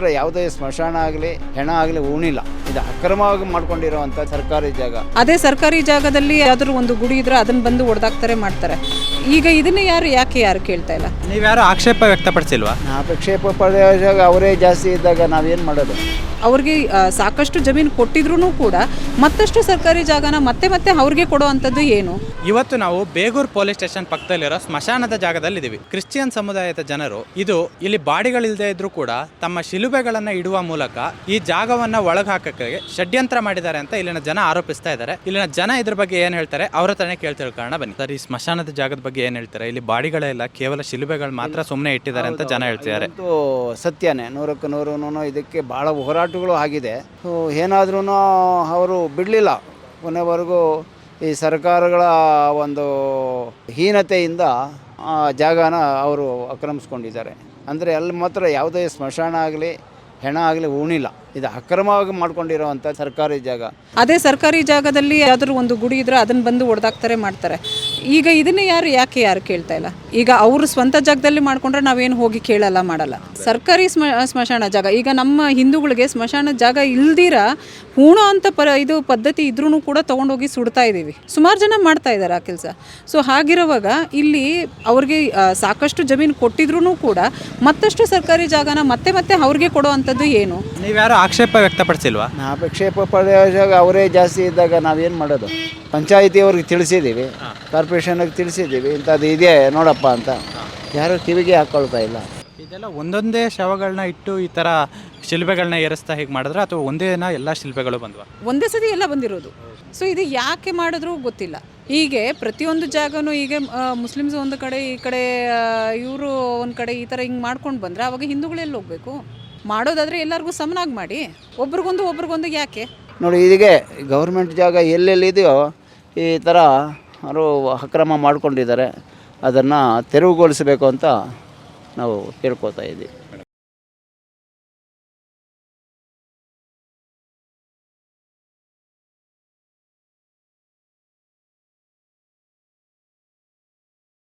ಮಾತ್ರ ಯಾವುದೇ ಸ್ಮಶಾನ ಆಗಲಿ, ಹೆಣ ಆಗಲಿ ಉಣಿಲ್ಲ ಇದು ಅಕ್ರಮವಾಗಿ ಮಾಡ್ಕೊಂಡಿರೋವಂಥ ಸರ್ಕಾರಿ ಜಾಗ. ಅದೇ ಸರ್ಕಾರಿ ಜಾಗದಲ್ಲಿ ಯಾವ್ದಾದ್ರು ಒಂದು ಗುಡಿ ಇದ್ರೆ ಅದನ್ನ ಬಂದು ಒಡೆದಾಕ್ತಾರೆ, ಮಾಡ್ತಾರೆ. ಈಗ ಇದನ್ನ ಯಾರು ಯಾಕೆ ಯಾರು ಕೇಳ್ತಾ ಇಲ್ಲ? ನೀವು ಯಾರು ಆಕ್ಷೇಪ ವ್ಯಕ್ತಪಡಿಸಿಲ್ವಾ? ಆಕ್ಷೇಪ ಪಡೆಯುವಾಗ ಅವರೇ ಜಾಸ್ತಿ ಇದ್ದಾಗ ನಾವೇನು ಮಾಡೋದು? ಅವ್ರಿಗೆ ಆ, ಸಾಕಷ್ಟು ಜಮೀನು ಕೊಟ್ಟಿದ್ರು ಕೂಡ ಮತ್ತಷ್ಟು ಸರ್ಕಾರಿ ಜಾಗನ ಮತ್ತೆ ಮತ್ತೆ ಅವ್ರಿಗೆ ಕೊಡೋ ಅಂಥದ್ದು ಏನು? ಇವತ್ತು ನಾವು ಬೇಗೂರ್ ಪೊಲೀಸ್ ಸ್ಟೇಷನ್ ಪಕ್ಕದಲ್ಲಿರೋ ಸ್ಮಶಾನದ ಜಾಗದಲ್ಲಿದ್ದೀವಿ. ಕ್ರಿಶ್ಚಿಯನ್ ಸಮುದಾಯದ ಜನರು ಇದು ಇಲ್ಲಿ ಬಾಡಿಗಳಿಲ್ಲದೆ ಇದ್ರೂ ಕೂಡ ತಮ್ಮ ಶಿಲುಬೆಗಳನ್ನ ಇಡುವ ಮೂಲಕ ಈ ಜಾಗವನ್ನ ಒಳಗೆ ಹಾಕಕ್ಕೆ ಷಡ್ಯಂತ್ರ ಮಾಡಿದ್ದಾರೆ ಅಂತ ಇಲ್ಲಿನ ಜನ ಆರೋಪಿಸ್ತಾ ಇದ್ದಾರೆ. ಇಲ್ಲಿನ ಜನ ಇದ್ರ ಬಗ್ಗೆ ಏನ್ ಹೇಳ್ತಾರೆ? ಅವ್ರ ಹತ್ರನೇ ಕೇಳ್ತಿರೋ ಕಾರಣ ಬನ್ನಿ. ಸರ್ ಈ ಸ್ಮಶಾನದ ಜಾಗದ ಬಗ್ಗೆ ಏನ್ ಹೇಳ್ತಾರೆ? ಇಲ್ಲಿ ಬಾಡಿಗಳೇ ಇಲ್ಲ ಕೇವಲ ಶಿಲುಬೆಗಳು ಮಾತ್ರ ಸುಮ್ಮನೆ ಇಟ್ಟಿದ್ದಾರೆ ಅಂತ ಜನ ಹೇಳ್ತಿದ್ದಾರೆ. ಅಂತೂ ಸತ್ಯನೇ. ನೂರಕ್ಕೆ ನೂರು ಇದಕ್ಕೆ ಭಾಳ ಹೋರಾಟಗಳು ಆಗಿದೆ. ಸೊ ಏನಾದ್ರೂ ಅವರು ಬಿಡಲಿಲ್ಲ. ಕೊನೆವರೆಗೂ ಈ ಸರ್ಕಾರಗಳ ಒಂದು ಹೀನತೆಯಿಂದ ಆ ಜಾಗನ ಅವರು ಆಕ್ರಮಿಸ್ಕೊಂಡಿದ್ದಾರೆ. ಅಂದರೆ ಅಲ್ಲಿ ಮಾತ್ರ ಯಾವುದೇ ಸ್ಮಶಾನ ಆಗಲಿ ಹೆಣ ಆಗಲಿ ಉಣಿಲ್ಲ ಇದು ಅಕ್ರಮವಾಗಿ ಮಾಡ್ಕೊಂಡಿರೋವಂಥ ಸರ್ಕಾರಿ ಜಾಗ. ಅದೇ ಸರ್ಕಾರಿ ಜಾಗದಲ್ಲಿ ಯಾವ್ದಾದ್ರು ಒಂದು ಗುಡಿ ಇದ್ರೆ ಅದನ್ನ ಬಂದು ಒಡೆದಾಕ್ತಾರೆ ಮಾಡ್ತಾರೆ. ಈಗ ಇದನ್ನ ಯಾರು ಯಾಕೆ ಯಾರು ಕೇಳ್ತಾ ಇಲ್ಲ? ಈಗ ಅವರು ಸ್ವಂತ ಜಾಗದಲ್ಲಿ ಮಾಡ್ಕೊಂಡ್ರೆ ನಾವೇನು ಹೋಗಿ ಕೇಳಲ್ಲ ಮಾಡಲ್ಲ. ಸರ್ಕಾರಿ ಸ್ಮ ಸ್ಮಶಾನ ಜಾಗ ಈಗ ನಮ್ಮ ಹಿಂದೂಗಳಿಗೆ ಸ್ಮಶಾನ ಜಾಗ ಇಲ್ದಿರ ಹೂಣೋ ಅಂತ ಪ ಇದು ಪದ್ಧತಿ ಇದ್ರೂ ಕೂಡ ತೊಗೊಂಡೋಗಿ ಸುಡ್ತಾ ಇದ್ದೀವಿ ಸುಮಾರು ಜನ ಮಾಡ್ತಾ ಇದ್ದಾರೆ ಆ ಕೆಲಸ. ಸೊ ಹಾಗಿರುವಾಗ ಇಲ್ಲಿ ಅವ್ರಿಗೆ ಸಾಕಷ್ಟು ಜಮೀನು ಕೊಟ್ಟಿದ್ರು ಕೂಡ ಮತ್ತಷ್ಟು ಸರ್ಕಾರಿ ಜಾಗನ ಮತ್ತೆ ಮತ್ತೆ ಅವ್ರಿಗೆ ಕೊಡೋ ಅಂಥದ್ದು ಏನು? ನೀವ್ಯಾರು ಆಕ್ಷೇಪ ವ್ಯಕ್ತಪಡಿಸಿಲ್ವಾ? ಆಕ್ಷೇಪ ಪಡೆಯೋ ಜಾಗ ಅವರೇ ಜಾಸ್ತಿ ಇದ್ದಾಗ ನಾವೇನು ಮಾಡೋದು? ಪಂಚಾಯಿತಿಯವ್ರಿಗೆ ತಿಳಿಸಿದ್ದೀವಿ ಕಾರ್ಪೊರೇಷನ್ಗೆ ತಿಳಿಸಿದ್ದೀವಿ. ಇಂಥದ್ದು ಇದೆ ನೋಡಪ್ಪ ಅಂತ. ಯಾರು ಕಿವಿಗೆ ಹಾಕ್ಕೊಳ್ತಾ ಇಲ್ಲ. ಇದೆಲ್ಲ ಒಂದೊಂದೇ ಶವಗಳನ್ನ ಇಟ್ಟು ಈ ಥರ ಶಿಲ್ಪಗಳನ್ನ ಏರಿಸ್ತಾ ಹೀಗೆ ಮಾಡಿದ್ರೆ ಅಥವಾ ಒಂದೇ ದಿನ ಎಲ್ಲ ಶಿಲ್ಪಗಳು ಬಂದ್ವಾ? ಒಂದೇ ಸತಿ ಎಲ್ಲ ಬಂದಿರೋದು. ಸೊ ಇದು ಯಾಕೆ ಮಾಡಿದ್ರು ಗೊತ್ತಿಲ್ಲ. ಹೀಗೆ ಪ್ರತಿಯೊಂದು ಜಾಗನೂ ಹೀಗೆ ಮುಸ್ಲಿಮ್ಸ್ ಒಂದು ಕಡೆ ಈ ಕಡೆ ಇವರು ಒಂದು ಕಡೆ ಈ ಥರ ಹಿಂಗೆ ಮಾಡ್ಕೊಂಡು ಬಂದರೆ ಅವಾಗ ಹಿಂದೂಗಳು ಎಲ್ಲಿ ಹೋಗಬೇಕು? ಮಾಡೋದಾದರೆ ಎಲ್ಲರಿಗೂ ಸಮನಾಗಿ ಮಾಡಿ. ಒಬ್ರಿಗೊಂದು ಒಬ್ರಿಗೊಂದು ಯಾಕೆ? ನೋಡಿ ಇದಕ್ಕೆ ಗೌರ್ಮೆಂಟ್ ಜಾಗ ಎಲ್ಲೆಲ್ಲಿದೆಯೋ ಈ ಥರ ಅವರು ಅಕ್ರಮ ಮಾಡಿಕೊಂಡಿದ್ದಾರೆ. ಅದನ್ನು ತೆರವುಗೊಳಿಸಬೇಕು ಅಂತ ನಾವು ಕೇಳ್ಕೊತಾ ಇದ್ದೀವಿ.